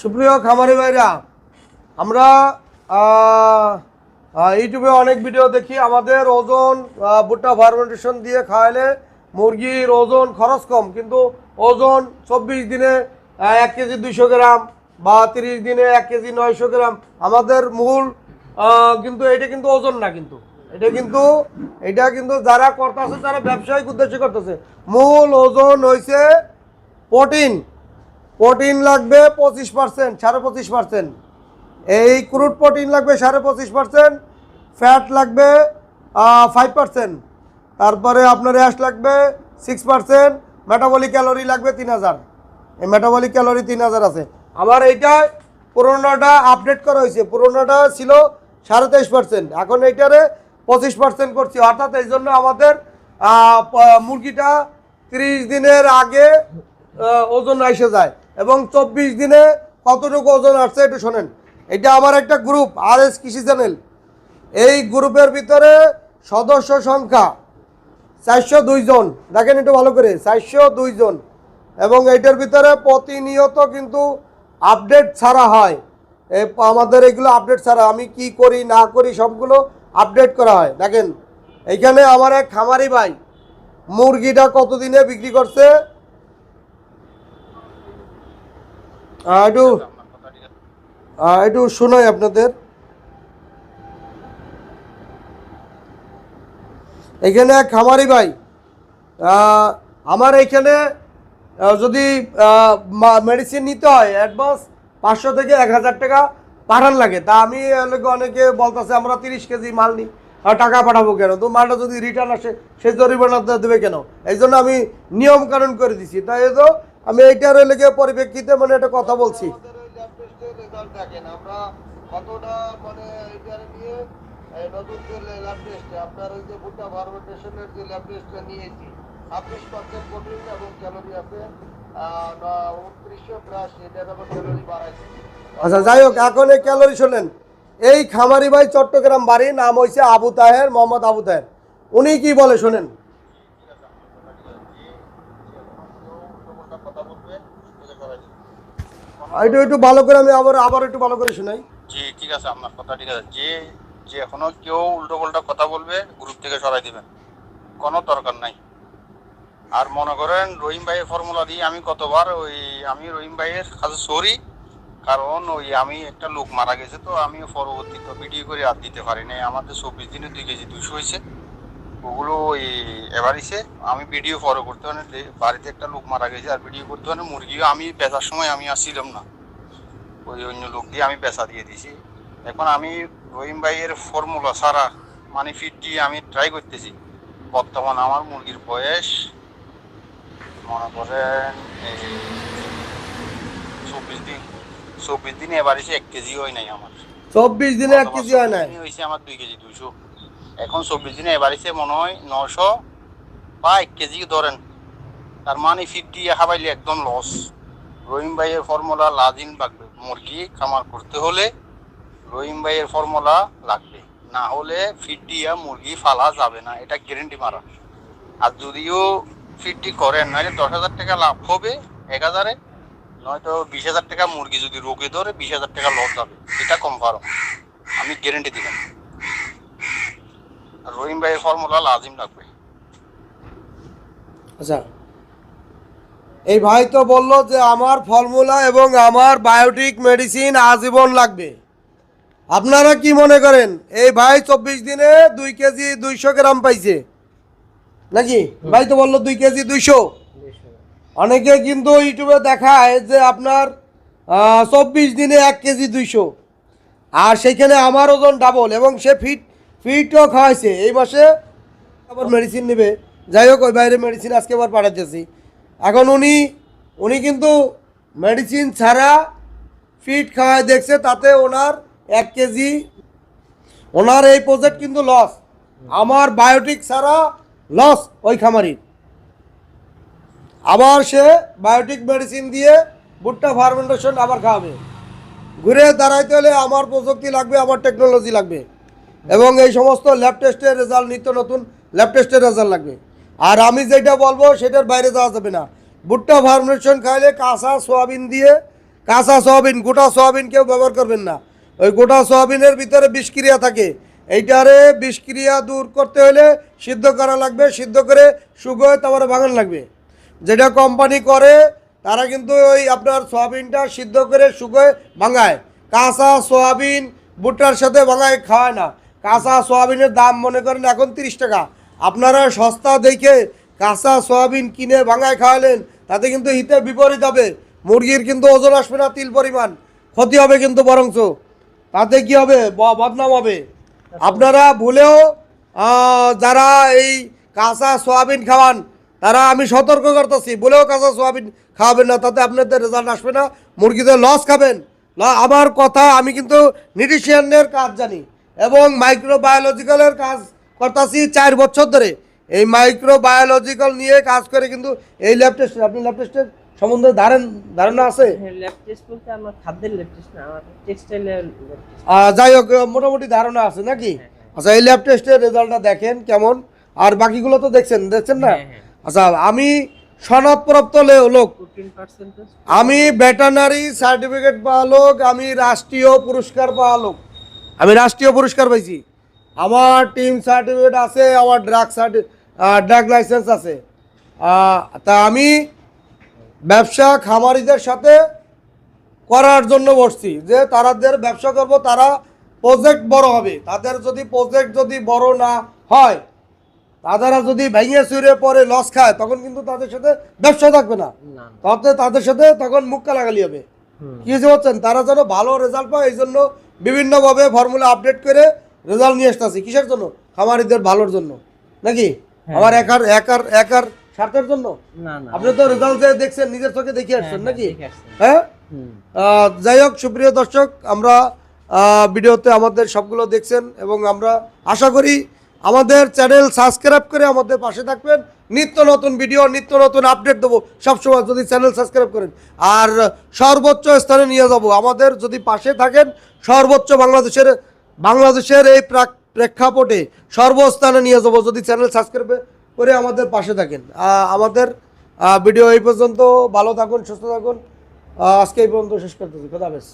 সুপ্রিয় খামারি ভাইরা, আমরা ইউটিউবে অনেক ভিডিও দেখি, আমাদের ওজন ভুট্টা ফার্মেন্টেশন দিয়ে খাওয়ালে মুরগির ওজন খরচ কম, কিন্তু ওজন চব্বিশ দিনে এক কেজি দুইশো গ্রাম বা তিরিশ দিনে এক কেজি নয়শো গ্রাম। আমাদের মূল কিন্তু এটা কিন্তু ওজন না কিন্তু। এটা কিন্তু এটা কিন্তু যারা করতেছে, তারা ব্যবসায়িক উদ্দেশ্যে করতেছে। মূল ওজন হয়েছে প্রোটিন। প্রোটিন লাগবে পঁচিশ পার্সেন্ট সাড়ে পঁচিশ পার্সেন্ট এই ক্রুড প্রোটিন লাগবে সাড়ে পঁচিশ পার্সেন্ট ফ্যাট লাগবে ফাইভ পার্সেন্ট তারপরে আপনার অ্যাশ লাগবে সিক্স পার্সেন্ট মেটাবলিক ক্যালোরি লাগবে তিন হাজার। এই মেটাবলিক ক্যালোরি তিন হাজার আছে। আমার এইটা পুরোনোটা আপডেট করা হয়েছে। পুরোনোটা ছিল সাড়ে তেইশ পার্সেন্ট এখন এইটারে পঁচিশ পার্সেন্ট করছি। অর্থাৎ এই জন্য আমাদের মুরগিটা তিরিশ দিনের আগে ওজন এসে যায়। এবং চব্বিশ দিনে কতটুকু ওজন আসছে একটু শোনেন। এটা আমার একটা group R S Krishi channel এই গ্রুপের ভিতরে সদস্য সংখ্যা চারশো দুইজন দেখেন একটু ভালো করে, চারশো দুইজন এবং এইটার ভিতরে প্রতিনিয়ত কিন্তু আপডেট ছাড়া হয়। আমাদের এগুলো আপডেট ছাড়া, আমি কি করি, না করি সবগুলো আপডেট করা হয়। দেখেন, এইখানে আমার এক খামারি ভাই মুরগিটা কতদিনে বিক্রি করছে? একটু একটু শোনাই আপনাদের। এখানে খামারি ভাই আমার এখানে যদি মেডিসিন নিতে হয় অ্যাডভান্স পাঁচশো থেকে এক হাজার টাকা পাঠান লাগে। তা আমি অনেকে বলতেছে, আমরা তিরিশ কেজি মাল নিই টাকা পাঠাবো কেন? তো মালটা যদি রিটার্ন আসে, সে জরিমানা দেবে কেন? এই জন্য আমি নিয়ম কানুন করে দিছি। তাই তো আমি এইটার লেগে পরিপ্রেক্ষিতে মানে একটা কথা বলছি। আচ্ছা যাই হোক, এখন এই ক্যালোরি শোনেন। এই খামারি ভাই চট্টগ্রাম বাড়ি নাম হয়েছে আবু তাহের, মোহাম্মদ আবু তাহের। উনি কি বলে শোনেন কথা বলবে বুঝে করাই দিবে। একটু একটু ভালো করে আমি আবার আবার একটু ভালো করে শোনাই। জি, ঠিক আছে, আপনার কথা ঠিক আছে। যে যে এখনও কেউ উল্টো পাল্টা কথা বলবে গ্রুপ থেকে সরাই দিবেন। কোনো দরকার নাই। আর মনে করেন, রহিম ভাইয়ের ফর্মুলা দিয়ে আমি কতবার ওই আমি রহিম ভাইয়ের কাছে সরি কারণ ওই আমি একটা লোক মারা গেছে, তো আমি পরবর্তীতে ভিডিও করে আর দিতে পারি নাই। আমাদের চব্বিশ দিনে দুই কেজি দুশো হয়েছে। ওগুলো ওই এবারিছে আমি ভিডিও ফলো করতে পারি বাড়িতে একটা লোক মারা গেছে আর ভিডিও করতে পারি মুরগিও আমি বেচার সময় আমি আসছিলাম না। ওই অন্য লোক দিয়ে আমি বেচা দিয়ে দিছি এখন আমি রহিম ভাইয়ের ফর্মুলা ছাড়া মানে ফিট দিয়ে আমি ট্রাই করতেছি। বর্তমান আমার মুরগির বয়স মনে করেন এই চব্বিশ দিন। চব্বিশ দিনে এবার এসে এক কেজি হয় নাই আমার। চব্বিশ দিনে এক কেজি হয় না দিনে হয়েছে আমার দুই কেজি দুইশো। এখন চব্বিশ দিনে এসে মনে হয় নশো বা এক কেজি ধরেন। তার মানে ফিফটি হাবাইলে একদম লস রহিম ভাইয়ের ফর্মুলা লাজিন লাগবে। মুরগি খামার করতে হলে রহিম ভাইয়ের ফর্মুলা লাগবে। না হলে ফিট মুরগি ফালা যাবে না। এটা গ্যারেন্টি মারা। আর যদিও ফিটটি করেন নাহলে দশ হাজার টাকা লাভ হবে এক হাজারে। নয়তো বিশ হাজার টাকা মুরগি যদি রোগে ধরে, বিশ হাজার টাকা লস যাবে এটা কনফার্ম আমি গ্যারেন্টি দিলাম। রহিম ভাইয়ের ফর্মুলা লাজিম লাগবে। আচ্ছা। এই ভাই তো বলল যে আমার ফর্মুলা এবং আমার বায়োটিক মেডিসিন আজীবন লাগবে। আপনারা কি মনে করেন? এই ভাই চব্বিশ দিনে দুই কেজি দুইশো গ্রাম পাইছে। নাকি? ভাই তো বলল দুই কেজি দুইশো। অনেকে কিন্তু ইউটিউবে দেখায় যে আপনার চব্বিশ দিনে এক কেজি দুইশো। আর সেইখানে আমার ওজন ডাবল এবং সে ফিট ফিটও খাওয়াইছে এই মাসে আবার মেডিসিন নেবে। যাই হোক, ওই বাইরে মেডিসিন আজকে আবার পাঠাতেছি এখন উনি উনি কিন্তু মেডিসিন ছাড়া ফিট খাওয়ায় দেখছে, তাতে ওনার এক কেজি, ওনার এই প্রজেক্ট কিন্তু লস আমার বায়োটিক ছাড়া লস ওই খামারির। আবার সে বায়োটিক মেডিসিন দিয়ে ভুট্টা ফার্মেন্টেশন আবার খাওয়াবে। ঘুরে দাঁড়াইতে হলে আমার প্রযুক্তি লাগবে, আমার টেকনোলজি লাগবে। এবং এই সমস্ত ল্যাব টেস্টের রেজাল্ট নিত্য নতুন ল্যাব টেস্টের রেজাল্ট লাগবে। আর আমি যেটা বলব, সেটার বাইরে যাওয়া যাবে না। ভুট্টা ফার্মেশন খাইলে কাঁচা সোয়াবিন দিয়ে, কাঁচা সোয়াবিন, গোটা সোয়াবিন কেউ ব্যবহার করবেন না। ওই গোটা সোয়াবিনের ভিতরে বিষক্রিয়া থাকে। এইটারে বিষক্রিয়া দূর করতে হলে সিদ্ধ করা লাগবে। সিদ্ধ করে শুকোয় তারপরে বাগান লাগবে। যেটা কোম্পানি করে, তারা কিন্তু ওই আপনার সোয়াবিনটা সিদ্ধ করে শুকোয়, ভাঙায়। কাঁচা সোয়াবিন ভুট্টার সাথে ভাঙায়, খাওয়ায় না। কাঁচা সোয়াবিনের দাম মনে করেন এখন তিরিশ টাকা। আপনারা সস্তা দেখে কাঁচা সোয়াবিন কিনে ভাঙায় খাওয়ালেন, তাতে কিন্তু হিতে বিপরীত হবে। মুরগির কিন্তু ওজন আসবে না, তিল পরিমাণ। ক্ষতি হবে কিন্তু বরঞ্চ। তাতে কি হবে? বদনাম হবে। আপনারা ভুলেও যারা এই কাঁচা সোয়াবিন খাওয়ান, তারা আমি সতর্ক করতেছি বলেও কাঁচা সোয়াবিন খাওয়াবেন না, তাতে আপনাদের রেজাল্ট আসবে না। মুরগিদের লস খাবেন। আমার কথা আমি কিন্তু নিউট্রিশনের কাজ জানি। এবং মাইক্রোবায়োলজিক্যালের কাজ করতেছি চার বছর ধরে। এই মাইক্রোবায়োলজিক্যাল নিয়ে কাজ করে কিন্তু এই ল্যাব টেস্ট আপনি ল্যাব টেস্টের সম্বন্ধে ধারণ ধারণা আছে? হ্যাঁ ল্যাব টেস্ট বলতে আমার খাদ্যের ল্যাব টেস্ট না আমার টেক্সটাইলের ল্যাব টেস্ট আহ, যাই হোক মোটামুটি ধারণা আছে নাকি? আচ্ছা এই ল্যাব টেস্টের রেজাল্টটা দেখেন কেমন। আর বাকিগুলো তো দেখছেন দেখছেন না? হ্যাঁ, হ্যাঁ। আচ্ছা আমি সনদপ্রাপ্ত লোক। আমি ভেটানারি সার্টিফিকেট পাওয়া লোক আমি রাষ্ট্রীয় পুরস্কার পাওয়া লোক। আমি রাষ্ট্রীয় পুরস্কার পাইছি। আমার টিম সার্টিফিকেট আছে আমার ড্রাগ সার্টি ড্রাগ লাইসেন্স আছে। তা আমি ব্যবসা খামারিদের সাথে করার জন্য বসছি যে তারাদের ব্যবসা করব তারা প্রজেক্ট বড় হবে। তাদের যদি প্রজেক্ট যদি বড় না হয় তারা যদি ভেঙে চুরে পরে লস খায় তখন কিন্তু তাদের সাথে ব্যবসা থাকবে না। তাতে তাদের সাথে তখন মুখ কালাগালি হবে। কি বলছেন তারা যেন ভালো রেজাল্ট পায় এই জন্য বিভিন্নভাবে ফর্মুলা আপডেট করে রেজাল্ট নিয়ে আসতেছি। কিসের জন্য? খামারিদের ভালোর জন্য। নাকি? হ্যাঁ। আমার একার একার একার স্বার্থের জন্য? আপনি তো রেজাল্ট দেখছেন নিজের চোখে দেখে আসছেন নাকি? হ্যাঁ? যাই হোক সুপ্রিয় দর্শক আমরা ভিডিওতে আমাদের সবগুলো দেখছেন এবং আমরা আশা করি আমাদের চ্যানেল সাবস্ক্রাইব করে আমাদের পাশে থাকবেন। নিত্য নতুন ভিডিও নিত্য নতুন আপডেট দেবো। সবসময় যদি চ্যানেল সাবস্ক্রাইব করেন। আর সর্বোচ্চ স্থানে নিয়ে যাব। আমাদের যদি পাশে থাকেন, সর্বোচ্চ বাংলাদেশের বাংলাদেশের এই প্রাক প্রেক্ষাপটে সর্বস্থানে নিয়ে যাব। যদি চ্যানেল সাবস্ক্রাইব করে আমাদের পাশে থাকেন। আমাদের ভিডিও এই পর্যন্ত। ভালো থাকুন, সুস্থ থাকুন। আজকে এই পর্যন্ত শেষ করতেছি। খোদা হাফেজ।